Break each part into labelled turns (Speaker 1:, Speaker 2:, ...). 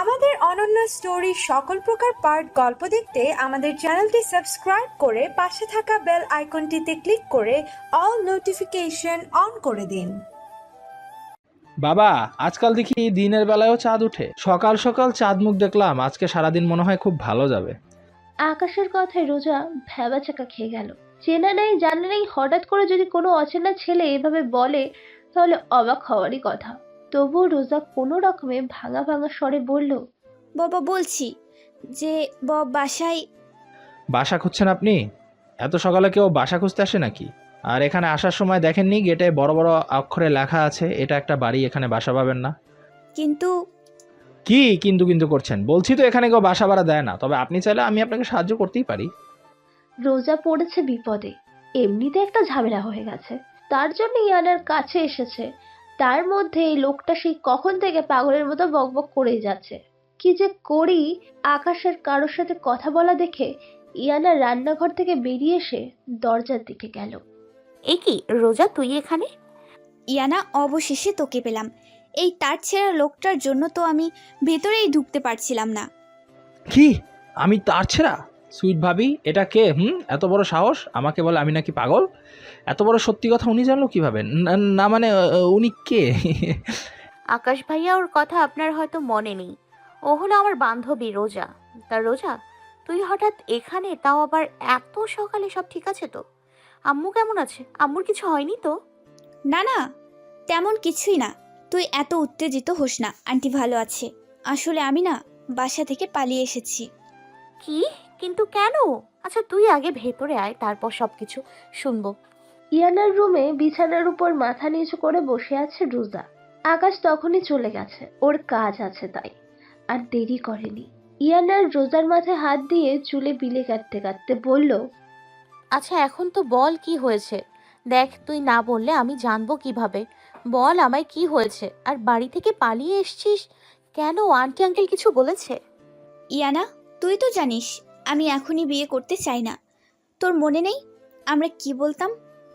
Speaker 1: আমাদের অনন্য স্টোরি সকল প্রকার পার্ট গল্প দেখতে আমাদের চ্যানেলটি সাবস্ক্রাইব করে পাশে থাকা বেল আইকনটিতে ক্লিক করে অল নোটিফিকেশন অন করে দিন।
Speaker 2: বাবা আজকাল দেখি দিনের বেলায়ও চাঁদ উঠে সকাল সকাল চাঁদ মুখ দেখলাম আজকে সারাদিন মনে হয় খুব ভালো যাবে।
Speaker 3: আকাশের কথায় রোজা ভ্যাবাচাকা খেয়ে গেল। চেনা নেই জানা নেই হঠাৎ করে যদি কোনো অচেনা ছেলে এভাবে বলে তাহলে অবাক হওয়ারই কথা। তবুও রোজা কোনো রকমে ভাঙা ভাঙা স্বরে বলল
Speaker 4: বাবা বলছি যে ব- বাসায়
Speaker 2: বাসা খুঁজছেন আপনি? এত সকালে কেউ বাসা খুঁজতে আসে নাকি? আর এখানে আসার সময় দেখেননি গেটে বড় বড় অক্ষরে লেখা আছে এটা একটা বাড়ি এখানে বাসা পাবেন না?
Speaker 4: কিন্তু
Speaker 2: কি কিন্তু কিন্তু করছেন? বলছি তো এখানে কেউ বাসা ভাড়া দেয় না তবে আপনি চাইলে আমি আপনাকে সাহায্য করতেই পারি।
Speaker 3: রোজা পড়েছে বিপদে এমনিতে একটা ঝামেলা হয়ে গেছে। তার জন্য ইয়ানার কাছে এসেছে। তার মধ্যে এই লোকটা সেই কখন থেকে পাগলের মতো বকবক করেই যাচ্ছে। কি যে করি আকাশের কারোর সাথে কথা বলা দেখে ইয়ানা রান্নাঘর থেকে বেরিয়ে এসে দরজার দিকে গেল।
Speaker 5: এ কি রোজা তুই এখানে?
Speaker 4: ইয়ানা অবশেষে তোকে পেলাম। এই তার ছেঁড়া লোকটার জন্য তো আমি ভেতরেই ঢুকতে পারছিলাম না।
Speaker 2: কি? আমি তার ছেঁড়া? সুইট ভাবি এটা কে? হুম? এত বড় সাহস? আমাকে বলে আমি নাকি পাগল? এত বড় সত্যি কথা উনি জানলো কীভাবে? না না মানে উনি কে?
Speaker 5: আকাশ ভাইয়া ওর কথা আপনার হয়তো মনে নেই। ও হলো আমার বান্ধবী রোজা। তা রোজা তুই হঠাৎ এখানে? তাও আবার এত সকালে সব ঠিক আছে তো? আম্মু কেমন আছে? আম্মুর কিছু হয়নি তো?
Speaker 4: না না তেমন কিছুই না। তুই এত উত্তেজিত হোস না। আন্টি ভালো আছে। আসলে আমি না বাসা থেকে পালিয়ে এসেছি।
Speaker 5: কি? কিন্তু কেন? আচ্ছা তুই আগে ভেতরে আয় তারপর সব কিছু শুনব।
Speaker 3: ইয়ানার রুমে বিছানার উপর মাথা নিচু করে বসে আছে রোজা। আকাশ তখনই চলে গেছে ওর কাজ আছে তাই আর দেরি করেনি। ইয়ানার রোজার মাথায় হাত দিয়ে চুলে বিলে কাটতে কাটতে বলল
Speaker 5: আচ্ছা এখন তো বল কি হয়েছে? দেখ তুই না বললে আমি জানব কীভাবে। বল আমায় কি হয়েছে আর বাড়ি থেকে পালিয়ে এসছিস? কেন আন্টি আঙ্কেল কিছু বলেছে?
Speaker 4: ইয়ানা তুই তো জানিস আমি এখনই বিয়ে করতে চাই না। তোর মনে নেই? আমরা কি বলতাম?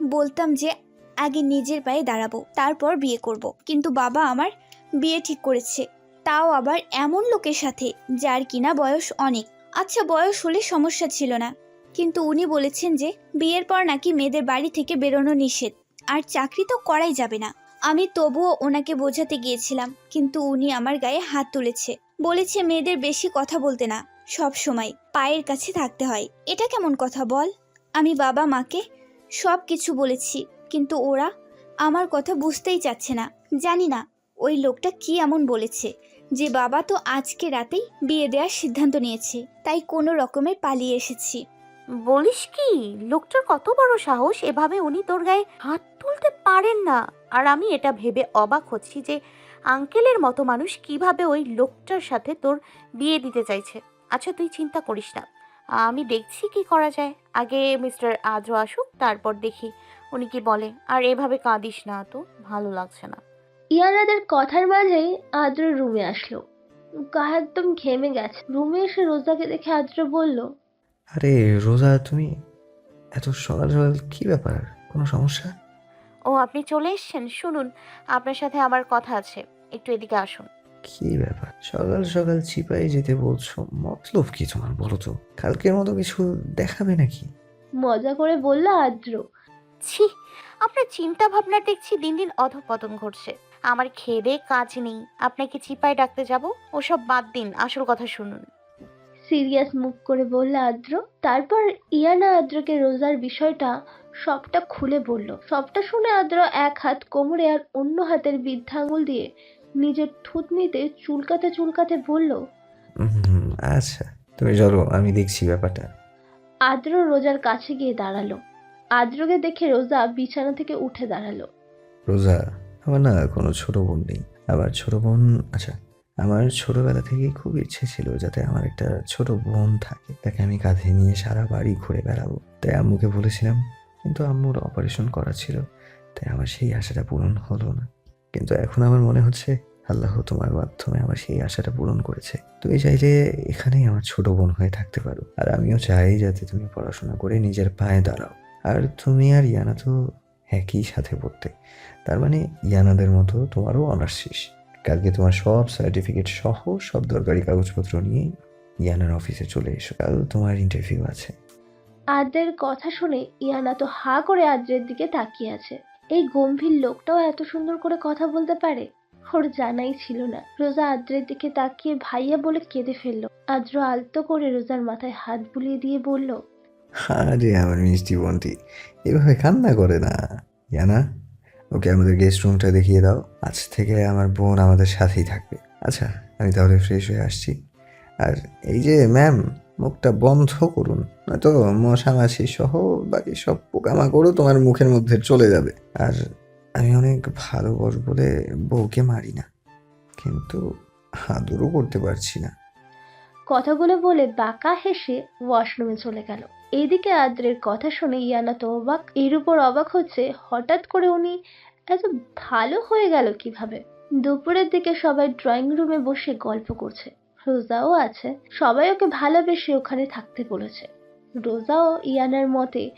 Speaker 4: বলতাম যে আগে নিজের পায়ে দাঁড়াবো, তারপর বিয়ে করব। কিন্তু বাবা আমার বিয়ে ঠিক করেছে। তাও আবার এমন লোকের সাথে, যার কিনা বয়স অনেক। আচ্ছা বয়স হলে সমস্যা ছিল না। কিন্তু উনি বলেছেন যে বিয়ের পর নাকি মেয়েদের বাড়ি থেকে বেরোনো নিষেধ। আর চাকরি তো করাই যাবে না। আমি তবুও ওনাকে বোঝাতে গিয়েছিলাম, কিন্তু উনি আমার গায়ে হাত তুলেছে। বলেছে মেয়েদের বেশি কথা বলতে না। সব সময় পায়ের কাছে থাকতে হয়। এটা কেমন কথা বল? আমি বাবা মাকে সব কিছু বলেছি, কিন্তু ওরা আমার কথা বুঝতেই চাচ্ছে না। জানি না ওই লোকটা কি এমন বলেছে যে বাবা তো আজকে রাতেই বিয়ে দেওয়ার সিদ্ধান্ত নিয়েছে, তাই কোনো রকমে পালিয়ে এসেছি।
Speaker 5: বলিস কি? লোকটার কত বড় সাহস, এভাবে উনি তোর গায়ে হাত তুলতে পারেন না। আর আমি এটা ভেবে অবাক হচ্ছি যে আঙ্কেলের মতো মানুষ কীভাবে ওই লোকটার সাথে তোর বিয়ে দিতে চাইছে। আচ্ছা তুই চিন্তা করিস না। আমি দেখছি কি করা যায়। আগে মিস্টার আদ্র আসুক তারপর দেখি। উনি কি বলে? আর এভাবে কাঁদিস না তো ভালো লাগছে না।
Speaker 3: ইয়ারাদের কথার মাঝেই আদ্র রুমে আসলো। গা একদম ঘেমে গেছে। রুমে এসে রোজাকে দেখে আদ্র বলল
Speaker 6: আরে রোজা তুমি এত সকাল সকাল কি ব্যাপার? কোনো সমস্যা?
Speaker 5: ও আপনি চলে এসছেন? শুনুন আপনার সাথে আমার কথা আছে। একটু এদিকে আসুন।
Speaker 6: কি ব্যাপার? সকাল সকাল চিপাই যেতে বলছো? মতলব কি তোমার বলো তো। কালকের মতো কিছু দেখাবে নাকি?
Speaker 3: মজা করে বলল আদ্র।
Speaker 5: ছি আপনার চিন্তা ভাবনা দেখছি দিন দিন অধপতন ঘটছে। আমার খেয়ে দেয়ে কাজ নেই। আপনাকে চিপায় ডাকতে যাব? ওসব বাদ দিন আসল কথা শুনুন।
Speaker 3: সিরিয়াস মুখ করে বলল আদ্র। তারপর ইয়ানা আদ্রকে রোজার বিষয়টা সবটা খুলে বলল। সবটা শুনে আদ্র এক হাত কোমরে আর অন্য হাতের বৃদ্ধাঙ্গুল দিয়ে নিজের থুতনিতে চুলকাতে চুলকাতে বলল
Speaker 6: আচ্ছা তুমি চলো আমি দেখছি ব্যাপারটা।
Speaker 3: আদ্র রোজার কাছে গিয়ে দাঁড়াল। আদ্রকে দেখে রোজা বিছানা থেকে উঠে দাঁড়াল।
Speaker 6: রোজা আমার না কোনো ছোট বোন নেই। আবার ছোট বোন আচ্ছা আমার ছোটবেলা থেকেই খুব ইচ্ছে ছিল যাতে আমার একটা ছোট বোন থাকে। তাকে আমি কাঁধে নিয়ে সারা বাড়ি ঘুরে বেড়াবো। তাই আম্মুকে বলেছিলাম কিন্তু আম্মুর অপারেশন করা ছিল তাই আমার সেই আশাটা পূরণ হলো না। কিন্তু এখন আমার মনে হচ্ছে আল্লাহ তোমার মাধ্যমে আমার সেই আশাটা পূরণ করেছে। তুমি চাইলে এখানেই আমার ছোট বোন হয়ে থাকতে পারো। আর আমিও চাই যাতে তুমি পড়াশোনা করে নিজের পায়ে দাঁড়াও। আর তুমি আর ইয়ানা তো একই সাথে পড়তে। তার মানে ইয়ানাদের মতো তোমারও অনার্স শেষ। কালকে তোমার সব সার্টিফিকেট সহ সব দরকারি কাগজপত্র নিয়ে ইয়ানার অফিসে চলে এসো। কাল তোমার ইন্টারভিউ আছে।
Speaker 3: আদ্রের কথা শুনে ইয়ানা তো হা করে আদ্রের দিকে তাকিয়ে আছে। এই গম্ভীর লোকটাও এত সুন্দর করে কথা বলতে পারে? ওর জানাই ছিল না। রোজা আদ্রের দিকে তাকিয়ে ভাইয়া বলে কেঁদে ফেলল। আদ্র আলতো করে রোজার মাথায় হাত বুলিয়ে দিয়ে বলল,
Speaker 6: আরে আমার মিষ্টি বোনটি, এভাবে কান্না করে না। জানা ওকে আমাদের গেস্ট রুমটা দেখিয়ে দাও। আজ থেকে আমার বোন আমাদের সাথেই থাকবে। আচ্ছা আমি তাহলে ফ্রেশ হয়ে আসছি। আর এই যে ম্যাম মুখটা বন্ধ করুন, নয়তো মশা মাছি সহ বাকি সব পোকামাকড়ও তোমার মুখের মধ্যে চলে যাবে। আর আমি অনেক ভালো বস বলে বউকে মারি না, কিন্তু আদরও করতে পারছি না।
Speaker 3: কথাগুলো বলে বাঁকা হেসে ওয়াশরুমে চলে গেল। এইদিকে আদ্রের কথা শুনে ইয়ানা তো অবাক, এর উপর অবাক হচ্ছে। হঠাৎ করে উনি, এত ভালো হয়ে গেল কীভাবে? দুপুরের দিকে সবাই ড্রয়িং রুমে বসে গল্প করছে। রোজাও আছে। সবাই ওকে ভালোবেসে ওখানে থাকতে বলেছে। রোজাও ইয়ানার মতে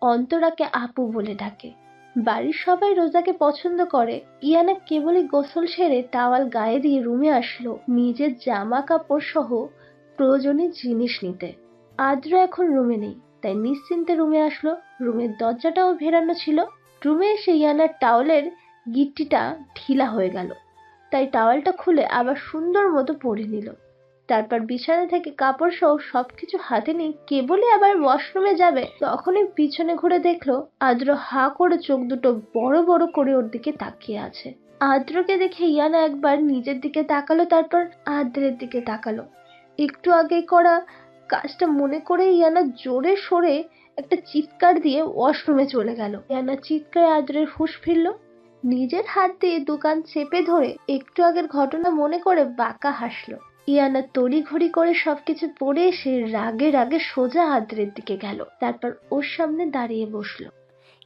Speaker 3: অন্তরাকে আপু বলে ডাকে। বাড়ির সবাই রোজাকে পছন্দ করে। ইয়ানা কেবলই গোসল সেরে টাওয়াল গায়ে দিয়ে রুমে আসলো নিজের জামা কাপড় সহ প্রয়োজনীয় জিনিস নিতে। আদ্র এখন রুমে নেই, তাই নিশ্চিন্তে রুমে আসলো। রুমের দরজাটাও ভেরানো ছিল। রুমে এসে ইয়ানার টাওয়ালের গিট্টিটা ঢিলা হয়ে গেল। তাই টাওয়ালটা খুলে আবার সুন্দর মতো পরে নিল। তারপর বিছানা থেকে কাপড় সহ সবকিছু হাতে নিয়ে কেবলই আবার ওয়াশরুমে যাবে। তখনই পিছনে ঘুরে দেখল আদ্র হা করে চোখ দুটো বড় বড় করে ওর দিকে তাকিয়ে আছে। আদ্রকে দেখে ইয়ানা একবার নিজের দিকে তাকালো, তারপর আদ্রের দিকে তাকালো। একটু আগে করা কাজটা মনে করে ইয়ানা জোরে সরে একটা চিৎকার দিয়ে ওয়াশরুমে চলে গেল। ইয়ানা চিৎকারে আদ্রের হুঁশ ফিরল। নিজের হাত দিয়ে দোকান চেপে ধরে একটু আগের ঘটনা মনে করে বাঁকা হাসলো। ইয়ানা তড়িঘড়ি করে সবকিছু পরে এসে রাগে রাগে সোজা আদ্রের দিকে গেল। তারপর ওর সামনে দাঁড়িয়ে বসল।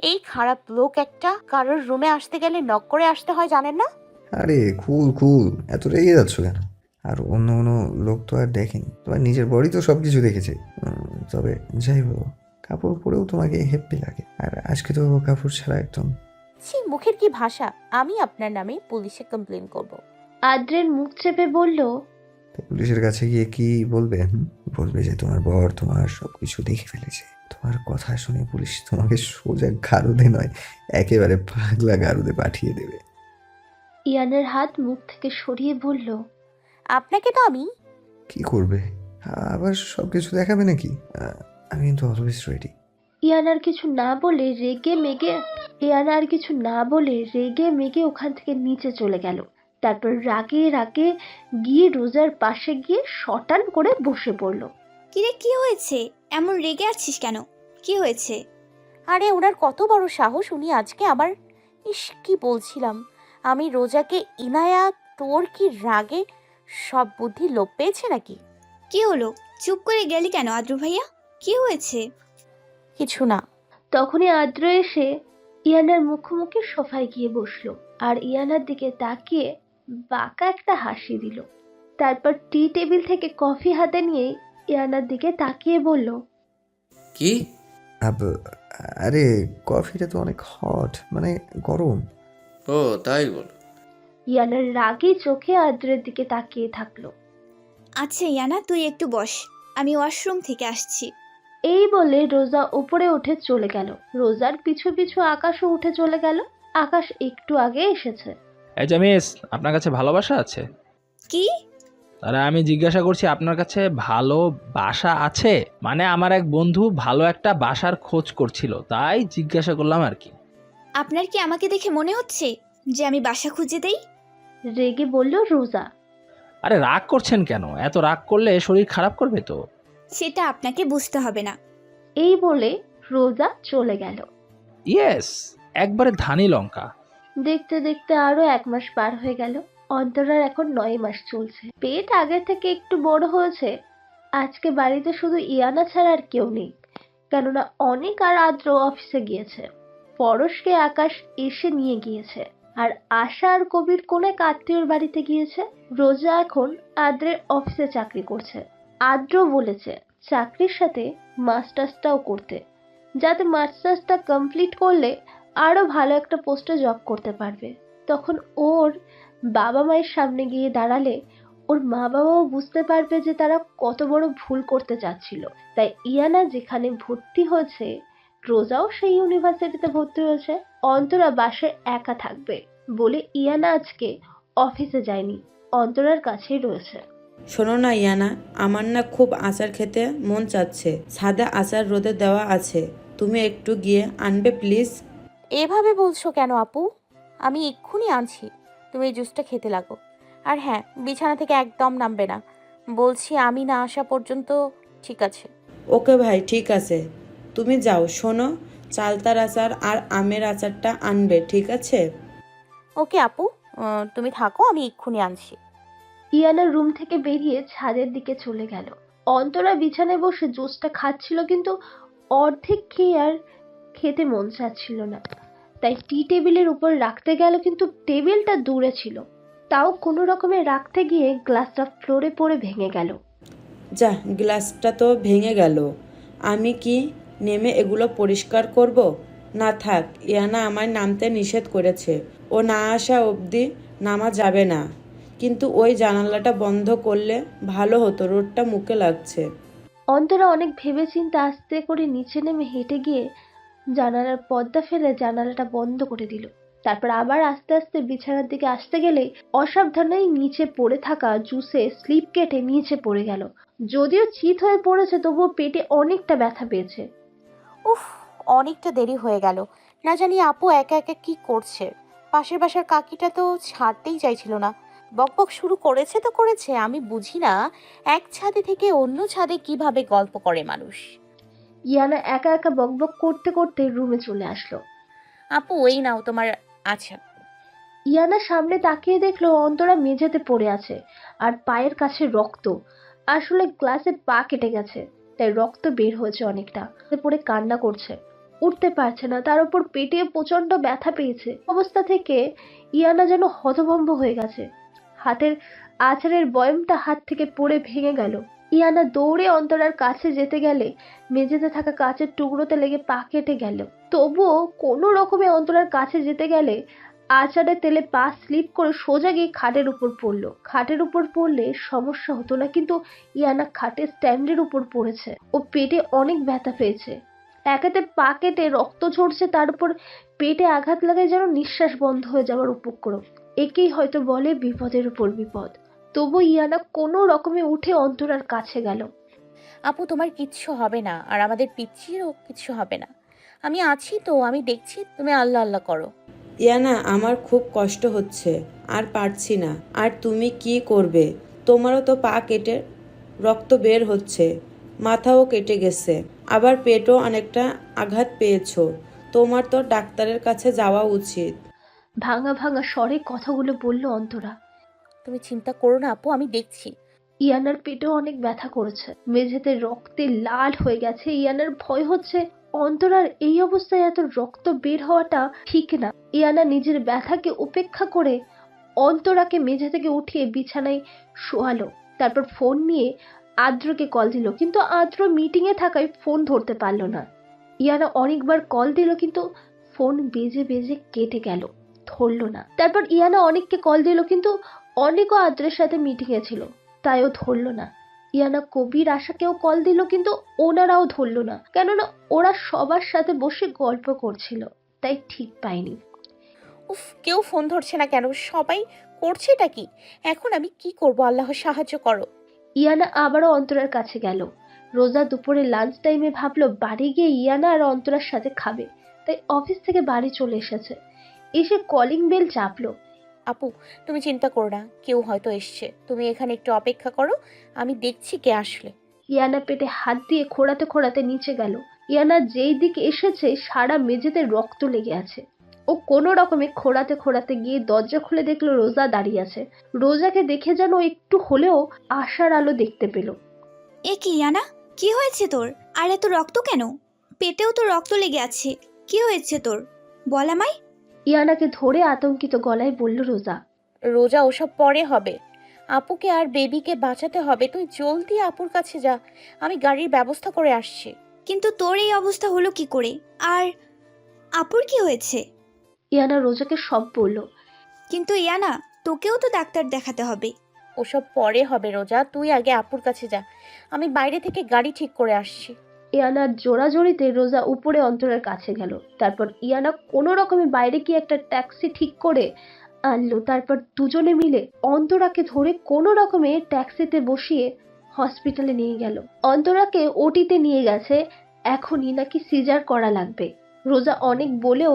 Speaker 5: এই খারাপ লোক একটা কারোর রুমে আসতে গেলে নক করে আসতে হয় জানেন না?
Speaker 6: আরে কুল কুল এত রেগে যাচ্ছ কেন? আর অন্য কোনো লোক তো আর দেখেনি। তোমার নিজের বডি তো সব কিছু দেখেছে। উম, তবে যাই বলো কাপড় পরেও তোমাকে হেপ্পি লাগে। আর আজকে তো কাপড় ছাড়া একদম।
Speaker 5: ছি মুখের কি ভাষা? আমি আপনার নামে পুলিশে কমপ্লেন করব।
Speaker 3: আদ্রের মুখ চেপে বলল
Speaker 6: পুলিশের কাছে গিয়ে কি বলবে বলবে যে তোমার বর তোমার সব কিছু দেখে ফেলেছে। তোমার কথা শুনে পুলিশ তোমাকে সোজা গারদে নয় একেবারে পাগলা গারদে পাঠিয়ে দেবে।
Speaker 3: ইয়ানের হাত মুখ থেকে সরিয়ে বলল
Speaker 5: আপনাকে তো আমি।
Speaker 6: কি করবে? আবার সব কিছু দেখাবে নাকি? আমি কিন্তু অলওয়েজ রেডি
Speaker 3: ইয়ান আর কিছু না বলে রেগে মেগে ইয়ানা আর কিছু না বলে রেগে মেগে ওখান থেকে নিচে চলে গেল। তারপর রাগে রাগে গিয়ে রোজার পাশে গিয়ে শটান করে বসে পড়ল।
Speaker 4: কিরে কি হয়েছে? এমন রেগে আছিস কেন? কি হয়েছে?
Speaker 5: আরে ওনার কত বড় সাহস উনি আজকে আবার ইস কি বলছিলাম? আমি রোজাকে ইনায়া তোর কি রাগে সব বুদ্ধি লোপ পেয়েছে নাকি?
Speaker 4: কি হলো? চুপ করে গেলি কেন আদ্রু ভাইয়া? কি হয়েছে?
Speaker 5: কিছু না।
Speaker 3: তখনই আদ্র এসে ইয়ানার মুখোমুখি সোফায় গিয়ে বসল। আর ইয়ানার দিকে তাকিয়ে বাঁকা একটা হাসি দিল। তারপর টি টেবিল থেকে কফি হাতে নিয়ে ইয়ানার দিকে তাকিয়ে বলল
Speaker 7: কি?
Speaker 6: আব আরে কফিটা তো অনেক হট মানে গরম।
Speaker 7: ও তাই বল।
Speaker 3: ইয়ানার রাগী চোখে আদ্রের দিকে তাকিয়ে থাকল।
Speaker 4: আচ্ছা ইয়ানা তুই একটু বস আমি ওয়াশরুম থেকে আসছি।
Speaker 3: এই বলে রোজা উপরে উঠে চলে গেল। রোজার পিছু পিছু আকাশও উঠে চলে গেল। আকাশ একটু আগে এসেছে।
Speaker 2: এই যে মিস আপনার কাছে ভালোবাসা আছে?
Speaker 4: কি?
Speaker 2: তাহলে আমি জিজ্ঞাসা করছি আপনার কাছে ভালো বাসা আছে? মানে আমার এক বন্ধু ভালো একটা বাসার খোঁজ করছিল তাই জিজ্ঞাসা করলাম আর কি।
Speaker 4: আপনার কি আমাকে দেখে মনে হচ্ছে যে আমি বাসা খুঁজে দেই?
Speaker 3: রেগে বলল রোজা।
Speaker 2: আরে রাগ করছেন কেন? এত রাগ করলে শরীর খারাপ করবে তো?
Speaker 4: সেটা আপনাকে বুঝতে হবে না।
Speaker 3: এই বলে রোজা চলে গেল।
Speaker 2: ইয়েস একবারে ধানি লঙ্কা।
Speaker 3: দেখতে দেখতে আরও এক মাস পার হয়ে গেল। অন্তরার এখন নয় মাস চলছে। পেট আগের থেকে একটু বড় হয়েছে। আজকে বাড়িতে শুধু ইয়ানা ছাড়া আর কেউ নেই। কেননা অনেক আর আদ্র অফিসে গিয়েছে। পরশকে আকাশ এসে নিয়ে গিয়েছে। আর আশা আর কবির কোন এক আত্মীয়র বাড়িতে গিয়েছে। রোজা এখন আদ্রের অফিসে চাকরি করছে। আদ্র বলেছে, চাকরির সাথে মাস্টার্সটাও করতে। যাতে মাস্টার্সটা কমপ্লিট করলে আরও ভালো একটা পোস্টে জব করতে পারবে। তখন ওর বাবা মায়ের সামনে গিয়ে দাঁড়ালে ওর মা বাবাও বুঝতে পারবে যে তারা কত বড় ভুল করতে চাচ্ছিল। তাই ইয়ানা যেখানে ভর্তি হয়েছে, রোজাও সেই ইউনিভার্সিটিতে ভর্তি হয়েছে। অন্তরা বাসায় একা থাকবে বলে ইয়ানা আজকে অফিসে যায়নি, অন্তরার কাছেই রয়েছে।
Speaker 8: শোনো না ইয়ানা, আমার না খুব আচার খেতে মন চাচ্ছে। সাদা আচার রোদে দেওয়া আছে। তুমি একটু গিয়ে আনবে, প্লিজ?
Speaker 5: এভাবে বলছো কেন আপু? আমি এক্ষুনি আনছি। তুমি এই জুসটা খেতে লাগো। আর হ্যাঁ বিছানা থেকে একদম নামবে না। বলছি আমি না আসা পর্যন্ত ঠিক আছে।
Speaker 8: ওকে ভাই ঠিক আছে। তুমি যাও শোনো চালতার আচার আর আমের আচারটা আনবে ঠিক আছে?
Speaker 5: ওকে আপু আহ, তুমি থাকো আমি এক্ষুনি আনছি।
Speaker 3: ইয়ানা রুম থেকে বেরিয়ে ছাদের দিকে চলে গেল। অন্তরা বিছানায় বসে জুসটা খাচ্ছিল কিন্তু অর্ধেক খেয়ে আর খেতে মন চাচ্ছিল না। তাই টি টেবিলের উপর রাখতে গেল কিন্তু টেবিলটা দূরে ছিল। তাও কোনো রকমে রাখতে গিয়ে গ্লাসটা ফ্লোরে পড়ে ভেঙে গেল।
Speaker 8: যা গ্লাসটা তো ভেঙে গেল। আমি কি নেমে এগুলো পরিষ্কার করব? না থাক ইয়ানা আমায় নামতে নিষেধ করেছে। ও না আসা অবধি নামা যাবে না। কিন্তু ওই জানালাটা বন্ধ করলে ভালো হতো রোডটা মুখে লাগছে।
Speaker 3: অন্তরা অনেক ভেবেচিন্তে আস্তে করে নিচে নেমে হেঁটে গিয়ে জানালার পর্দা ফেলে জানালাটা বন্ধ করে দিল। তারপর আবার আস্তে আস্তে বিছানার দিকে আসতে গেলেই অসাবধানেই নিচে পড়ে থাকা জুসে স্লিপ কেটে নিচে পড়ে গেল। যদিও চিত হয়ে পড়েছে, তবুও পেটে অনেকটা ব্যথা পেয়েছে।
Speaker 5: উফ, অনেকটা দেরি হয়ে গেল। না জানি আপু একা একা কি করছে। পাশের বাসার কাকিটা তো ছাড়তেই চাইছিল না। বকবক শুরু করেছে তো করেছে, আমি বুঝি না। এক ছাদে থেকে অন্য ছাদে কীভাবে গল্প করে মানুষ?
Speaker 3: ইয়ানা একা একা বকবক করতে করতে রুমে চলে আসলো।
Speaker 5: আপু এই নাও তোমার আছে।
Speaker 3: ইয়ানা সামনে তাকিয়ে দেখল অন্তরা মেঝেতে পড়ে আছে আর পায়ের কাছে রক্ত। আসলে গ্লাসে পা কেটে গেছে তাই রক্ত বের হয়েছে অনেকটা। পড়ে কান্না করছে উঠতে পারছে না তার উপর পেটে প্রচণ্ড ব্যথা পেয়েছে। অবস্থা থেকে ইয়ানা যেন হতভম্ব হয়ে গেছে। হাতের আচারের বয়মটা হাত থেকে পড়ে ভেঙে গেল। ইয়ানা দৌড়ে অন্তরার কাছে যেতে গেলে, মেঝেতে থাকা কাচের টুকরোতে লেগে পা কেটে গেল। তবুও কোনো রকমে অন্তরার কাছে যেতে গেলে আচারের তেলে পা স্লিপ করে সোজা গিয়ে খাটের উপর পড়ল। খাটের উপর পড়লে সমস্যা হতো না, কিন্তু ইয়ানা খাটের স্ট্যান্ডের উপর পড়েছে। ও পেটে অনেক ব্যথা পেয়েছে। একাতে পা কেটে রক্ত ঝরছে, তার উপর পেটে আঘাত লাগায় যেন নিঃশ্বাস বন্ধ হয়ে যাওয়ার উপক্রম। একেই হয়তো বলে বিপদের উপর বিপদ। তবু ইয়ানা কোনো রকমে উঠে অন্তরার কাছে গেল।
Speaker 5: আপু তোমার কিচ্ছু হবে না আর আমাদের পিচ্ছিরও কিচ্ছু হবে না। আমি আছি তো আমি দেখছি তুমি আল্লাহ আল্লাহ করো।
Speaker 8: ইয়ানা আমার খুব কষ্ট হচ্ছে আর পারছি না আর তুমি কি করবে? তোমারও তো পা কেটে রক্ত বের হচ্ছে মাথাও কেটে গেছে আবার পেটও অনেকটা আঘাত পেয়েছ। তোমার তো ডাক্তারের কাছে যাওয়া উচিত।
Speaker 3: ভাঙা ভাঙা স্বরে কথাগুলো বলল অন্তরা।
Speaker 5: তুমি চিন্তা করো না, আপু, আমি দেখছি।
Speaker 3: ইয়ানার পেটেও অনেক ব্যথা করেছে। মেঝেতে রক্তে লাল হয়ে গেছে। ইয়ানার ভয় হচ্ছে। অন্তরার এই অবস্থায় এত রক্ত বের হওয়াটা ঠিক না। ইয়ানা নিজের ব্যথাকে উপেক্ষা করে অন্তরাকে মেঝে থেকে উঠিয়ে বিছানায় শোয়ালো। তারপর ফোন নিয়ে আদ্রকে কল দিল। কিন্তু আদ্র মিটিংয়ে থাকায় ফোন ধরতে পারল না। ইয়ানা অনেকবার কল দিল, কিন্তু ফোন বেজে বেজে কেটে গেল। ধরলো না। তারপর ইয়ানা অনেককে কল দিল, কিন্তু অনেকও আদ্রের সাথে মিটিংয়ে ছিল তাইও ধরলো না। ইয়ানা কবির আশাকেও কল দিল কিন্তু ওনারাও ধরলো না কেননা ওরা সবার সাথে বসে গল্প করছিল তাই ঠিক পায়নি
Speaker 5: উফ কেউ ফোন ধরছে না কেন? সবাই করছে এটা কি? এখন আমি কি করব? আল্লাহ সাহায্য করো।
Speaker 3: ইয়ানা আবারও অন্তরার কাছে গেল। রোজা দুপুরে লাঞ্চ টাইমে ভাবলো বাড়ি গিয়ে ইয়ানা আর অন্তরার সাথে খাবে তাই অফিস থেকে বাড়ি চলে এসেছে। এসে কলিং বেল চাপলো।
Speaker 5: আপু তুমি চিন্তা করো না কেউ হয়তো এসছে। তুমি এখানে একটু অপেক্ষা করো আমি দেখছি কে আসলে।
Speaker 3: ইয়ানা পেটে হাত দিয়ে খোঁড়াতে খোঁড়াতে নিচে গেল। ইয়ানা যেই দিকে এসেছে সারা মেঝেতে রক্ত লেগে আছে। ও কোনো রকমে খোঁড়াতে খোঁড়াতে গিয়ে দরজা খুলে দেখল রোজা দাঁড়িয়ে আছে। রোজাকে দেখে যেন একটু হলেও আশার আলো দেখতে পেল।
Speaker 4: এ কি ইয়ানা? কি হয়েছে তোর? আর এত রক্ত কেন? পেটেও তো রক্ত লেগে আছে। কি হয়েছে তোর? বল আমায়।
Speaker 3: ইয়ানাকে ধরে আতঙ্কিত গলায় বলল রোজা।
Speaker 5: রোজা ওসব পরে হবে। আপুকে আর বেবিকে বাঁচাতে হবে। তুই জলদি আপুর কাছে যা। আমি গাড়ির ব্যবস্থা করে আসছি।
Speaker 4: কিন্তু তোর এই অবস্থা হলো কি করে? আর আপুর কি হয়েছে?
Speaker 3: ইয়ানা রোজাকে সব বলল।
Speaker 4: কিন্তু ইয়ানা তোকেও তো ডাক্তার দেখাতে হবে।
Speaker 5: ওসব পরে হবে রোজা। তুই আগে আপুর কাছে যা। আমি বাইরে থেকে গাড়ি ঠিক করে আসছি।
Speaker 3: ইয়ানার জোড়াজোড়িতে রোজা উপরে অন্তরার কাছে গেল। তারপর ইয়ানা কোনো রকমে বাইরে গিয়ে একটা ট্যাক্সি ঠিক করে আনলো। তারপর দুজনে মিলে অন্তরাকে ধরে কোনো রকমে ট্যাক্সিতে বসিয়ে হসপিটালে নিয়ে গেল। অন্তরাকে ওটিতে নিয়ে গেছে। এখনই নাকি সিজার করা লাগবে। রোজা অনেক বলেও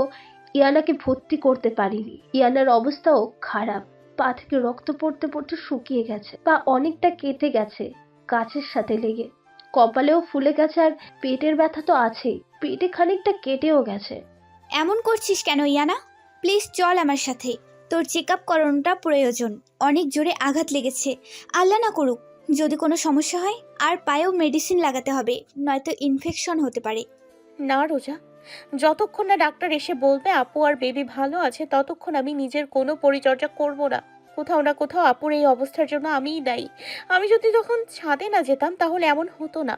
Speaker 3: ইয়ানাকে ভর্তি করতে পারিনি। ইয়ানার অবস্থাও খারাপ। পা থেকে রক্ত পড়তে পড়তে শুকিয়ে গেছে পা অনেকটা কেটে গেছে কাছের সাথে লেগে। কপালেও ফুলে গেছে আর পেটের ব্যথা তো আছেই। পেটে খানিকটা কেটেও গেছে।
Speaker 4: এমন করছিস কেন ইয়ানা? প্লিজ চল আমার সাথে। তোর চেক আপ করানোটা প্রয়োজন। অনেক জোরে আঘাত লেগেছে। আল্লাহ না করুক যদি কোনো সমস্যা হয় আর পায়েও মেডিসিন লাগাতে হবে নয়তো ইনফেকশন হতে পারে।
Speaker 5: না রোজা। যতক্ষণ না ডাক্তার এসে বলবে আপু আর বেবি ভালো আছে ততক্ষণ আমি নিজের কোনো পরিচর্যা করব না। কোথাও না কোথাও আপুর এই অবস্থার জন্য আমিই দায়ী। আমি যদি তখন ছাদে না যেতাম তাহলে এমন হতো না।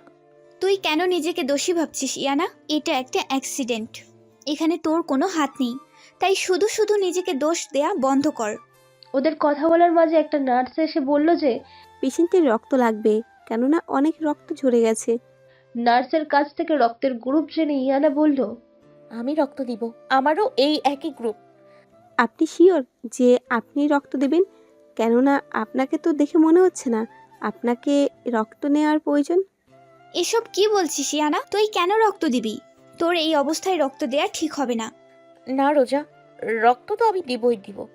Speaker 4: তুই কেন নিজেকে দোষী ভাবছিস ইয়ানা? এটা একটা অ্যাক্সিডেন্ট। এখানে তোর কোনো হাত নেই। তাই শুধু শুধু নিজেকে দোষ দেয়া বন্ধ কর।
Speaker 3: ওদের কথা বলার মাঝে একটা নার্স এসে বলল যে
Speaker 9: পেশেন্টের রক্ত লাগবে কেননা অনেক রক্ত ঝরে গেছে।
Speaker 3: নার্সের কাছ থেকে রক্তের গ্রুপ জেনে ইয়ানা বলল
Speaker 5: আমি রক্ত দিব। আমারও এই একই গ্রুপ।
Speaker 9: আপনি শিওর যে আপনি রক্ত দেবেন? কেননা আপনাকে তো দেখে মনে হচ্ছে না। আপনাকে রক্ত নেওয়ার প্রয়োজন?
Speaker 4: এসব কি বলছিস ইয়ানা? তুই কেন রক্ত দিবি? তোর এই অবস্থায় রক্ত দেয়া ঠিক হবে না।
Speaker 5: না রোজা রক্ত তো আমি দিবই দিব।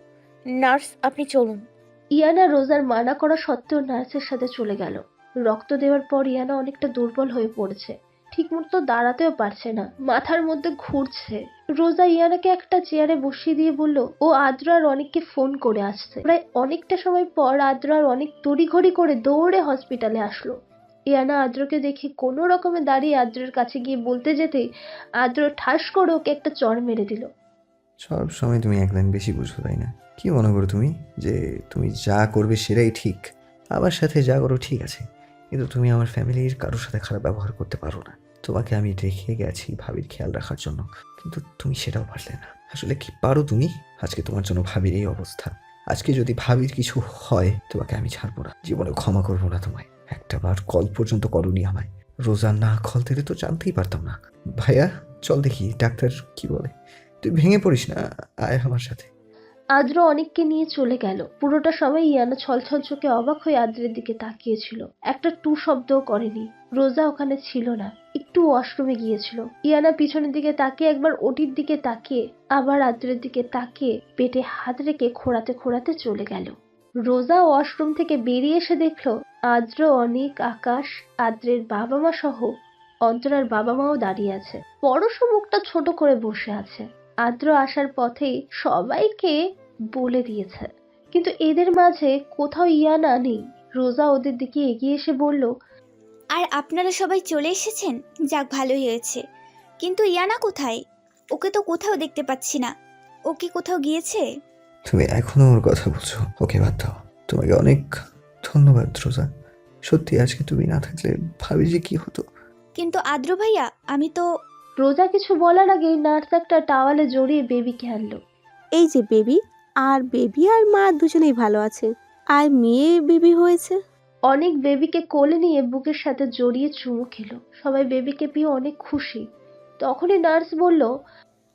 Speaker 5: নার্স আপনি চলুন।
Speaker 3: ইয়ানা রোজার মানা করা সত্ত্বেও নার্সের সাথে চলে গেল। রক্ত দেওয়ার পর ইয়ানা অনেকটা দুর্বল হয়ে পড়েছে। ঠিকমতো দাঁড়াতেও পারছে না। মাথার মধ্যে ঘুরছে। রোজা ইয়ানাকে একটা চেয়ারে বসিয়ে দিয়ে বলল, ও আদ্র আর অনেককে ফোন করে আসছে। প্রায় অনেকটা সময় পর আদ্র আর অনেক তড়িঘড়ি করে দৌড়ে হসপিটালে আসলো। ইয়ানা আদ্রকে দেখে কোনো রকমে দাঁড়িয়ে আদ্রের কাছে গিয়ে বলতে যেতেই আদ্র ঠাস করে ওকে একটা চড় মেরে দিল।
Speaker 6: সব সময় তুমি এক লাইন বেশি বুঝো, তাই না? কি মনে করো তুমি? যে তুমি যা করবে সেটাই ঠিক। আমার সাথে যা করো ঠিক আছে। কিন্তু তুমি আমার ফ্যামিলির কারোর সাথে খারাপ ব্যবহার করতে পারো না। তোমাকে আমি রেখে গেছি ভাবির খেয়াল রাখার জন্য, কিন্তু তুমি সেটাও পারলে না। আসলে কি পারো তুমি? আজকে তোমার জন্য ভাবির এই অবস্থা। আজকে যদি ভাবির কিছু হয়, তোমাকে আমি ছাড়বো না। জীবনে ক্ষমা করব না তোমায়। একটা বার কল পর্যন্ত করনি আমায়। রোজা না কল থেকে তো জানতেই পারতাম না। ভাইয়া, চল দেখি, ডাক্তার কি বলে? তুই ভেঙে পড়িস না? আয় আমার সাথে।
Speaker 3: আদ্র অনেককে নিয়ে চলে গেল। পুরোটা সময় ইয়ানা ছলছল চোখে অবাক হয়ে আদ্রের দিকে তাকিয়েছিল। একটা টু শব্দও করেনি। রোজা ওখানে ছিল না। একটু ওয়াশরুমে গিয়েছিল। ইয়ানা পিছনের দিকে তাকিয়ে একবার ওটির দিকে তাকিয়ে, আবার আদ্রের দিকে তাকিয়ে পেটে হাত রেখে খোঁড়াতে খোঁড়াতে চলে গেল। রোজা ওয়াশরুম থেকে বেরিয়ে এসে দেখল, আদ্র অনেক আকাশ, আদ্রের বাবা মা সহ অন্তরার বাবা মাও দাঁড়িয়ে আছে। পরশু মুখটা ছোট করে বসে আছে। আদ্র আসার পথে সবাইকে বলে দিয়েছে। কিন্তু এদের মাঝে কোথাও ইয়ানা নেই। রোজা ওদের দিকে এগিয়ে এসে বলল
Speaker 4: আর আপনারা সবাই চলে এসেছেন? যাক ভালোই হয়েছে। কিন্তু ইয়ানা কোথায়? ওকে তো কোথাও দেখতে পাচ্ছি না। ও কি কোথাও গিয়েছে?
Speaker 6: তুমি এখনও ওর কথা বলছো। ওকে বাদ দাও। তোমাকে অনেক ধন্যবাদ রোজা। সত্যি আজকে তুমি না থাকলে ভাবি যে কি হতো।
Speaker 4: কিন্তু আদ্র ভাইয়া আমি তো
Speaker 3: রোজা কিছু বলার আগেই নার্স একটা টাওয়ালে জড়িয়ে বেবিকে আনলো।
Speaker 9: এই যে বেবি আর বেবি আর মা দুজনেই ভালো আছে। আর মেয়ে বেবি হয়েছে।
Speaker 3: অনেক বেবিকে কোলে নিয়ে বুকের সাথে জড়িয়ে চুমু খেলো। সবাই বেবিকে পেয়ে অনেক খুশি। তখনই নার্স বলল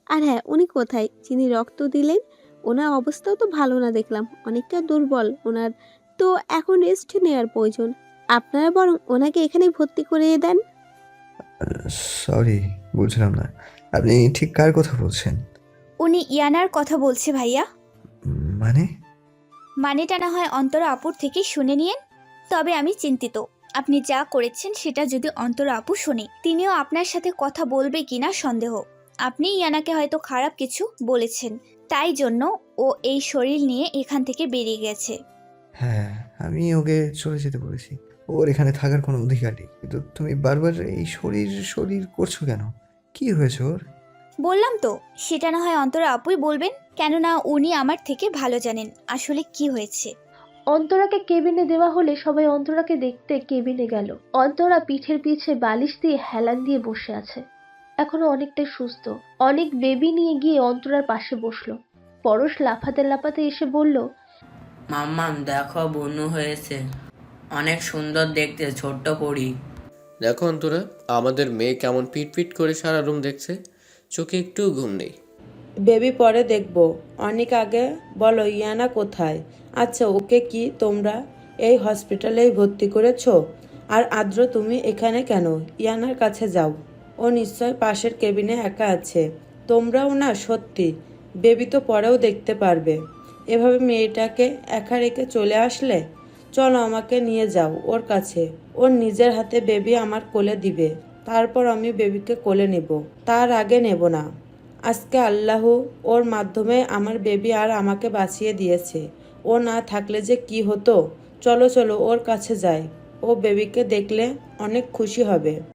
Speaker 9: আর হ্যাঁ উনি কোথায়? যিনি রক্ত দিলেন ওনার অবস্থাও তো ভালো না দেখলাম। অনেকটা দুর্বল। ওনার তো এখন রেস্ট নেওয়ার প্রয়োজন। আপনারা বরং ওনাকে এখানে ভর্তি করিয়ে দেন।
Speaker 6: সরি বুঝলাম না। আপনি ঠিক কার কথা বলছেন?
Speaker 4: উনি ইয়ানার কথা বলছে ভাইয়া।
Speaker 6: মানে?
Speaker 4: মানেটা না হয় অন্তরা আপুর থেকে শুনে নিয়েন। তবে আমি চিন্তিত। আপনি যা করেছেন সেটা যদি অন্তরা আপু শোনে তিনিও আপনার সাথে কথা বলবে কিনা সন্দেহ। আপনি ইয়ানাকে হয়তো খারাপ কিছু বলেছেন। তাই জন্য ও এই শরীর নিয়ে এখান থেকে বেরিয়ে গেছে।
Speaker 6: হ্যাঁ আমি ওকে চলে যেতে বলেছি। ওর এখানে থাকার কোনো অধিকার নেই। কিন্তু তুমি বারবার এই শরীর শরীর করছ কেন? কি হয়েছে ওর?
Speaker 4: বললাম তো সেটা না হয় অন্তরা আপুই বলবেন কেননা উনি আমার থেকে ভালো জানেন আসলে কি হয়েছে।
Speaker 3: অন্তরাকে কেবিনে দেওয়া হলে সবাই অন্তরাকে দেখতে কেবিনে গেল। অন্তরা পিঠের পিছে বালিশ দিয়ে হেলান দিয়ে বসে আছে। এখনও অনেকটাই সুস্থ। অনেক বেবি নিয়ে গিয়ে অন্তরার পাশে বসল। পরশ লাফাতে লাফাতে এসে বলল
Speaker 8: মাম্মাম দেখো বনু হয়েছে। অনেক সুন্দর দেখতে ছোট্ট পরি।
Speaker 7: দেখো অন্তরা, আমাদের মেয়ে কেমন পিট পিট করে সারা রুম দেখছে। চোখে একটু ঘুম নেই।
Speaker 8: বেবি, পরে দেখব। অনেক আগে বলো ইয়ানা কোথায়? আচ্ছা ওকে কি তোমরা এই হসপিটালেই ভর্তি করেছ? আর আদ্র, তুমি এখানে কেন? ইয়ানার কাছে যাও। ও নিশ্চয় পাশের কেবিনে একা আছে। তোমরাও না, সত্যি। বেবি তো পরেও দেখতে পারবে। এভাবে মেয়েটাকে একা রেখে চলে আসলে? চলো আমাকে নিয়ে যাও ওর কাছে। ওর নিজের হাতে বেবি আমার কোলে দিবে। তারপর আমি বেবিকে কোলে নেব। তার আগে নেব না। আজকে আল্লাহ ওর মাধ্যমে আমার বেবি আর আমাকে বাঁচিয়ে দিয়েছে। ও না থাকলে যে কি হতো? চলো চলো ওর কাছে যাই। ও বেবিকে দেখলে অনেক খুশি হবে।